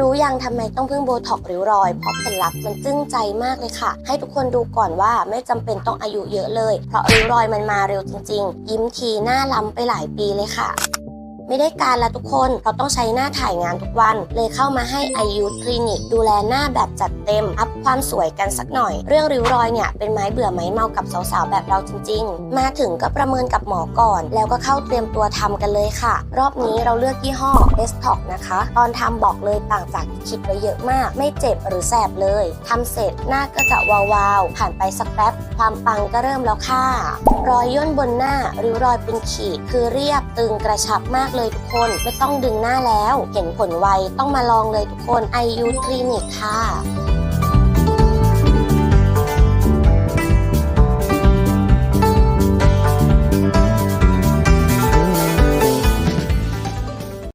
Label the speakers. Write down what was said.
Speaker 1: รู้ยังทำไมต้องพึ่งโบท็อกริ้วรอย เพราะผลลัพธ์มันจึ้งใจมากเลยค่ะ ให้ทุกคนดูก่อนว่าไม่จำเป็นต้องอายุเยอะเลย เพราะริ้วรอยมันมาเร็วจริงๆ ยิ้มทีหน้าล้ำไปหลายปีเลยค่ะ ไม่ได้การละทุกคนเราต้องใช้หน้าถ่ายงานทุกวัน เลยเข้ามาให้อายุคลินิกดูแลหน้าแบบจัดเต็ม อัพความสวยกันสักหน่อย เรื่องริ้วรอยเนี่ยเป็นไม้เบื่อไม้เมากับสาวๆแบบเราจริง ๆ มาถึงก็ประเมินกับหมอก่อน แล้วก็เข้าเตรียมตัวทำกันเลยค่ะ รอบนี้เราเลือกยี่ห้อ b e s t o c นะคะ ตอนทำบอกเลยต่างจากที่คิดไว้เยอะมาก ไม่เจ็บหรือแสบเลยทำเสร็จหน้าก็จะวาวๆผ่านไปสักแป๊บความปังก็เริ่มแล้วค่ะรอยย่นบนหน้าริ้วรอยเป็นขีดคือเรียบตึงกระชับมากเลยทุกคน ไม่ต้องดึงหน้าแล้ว เห็นผลไวต้องมาลองเลยทุกคน IU คลินิกค่ะ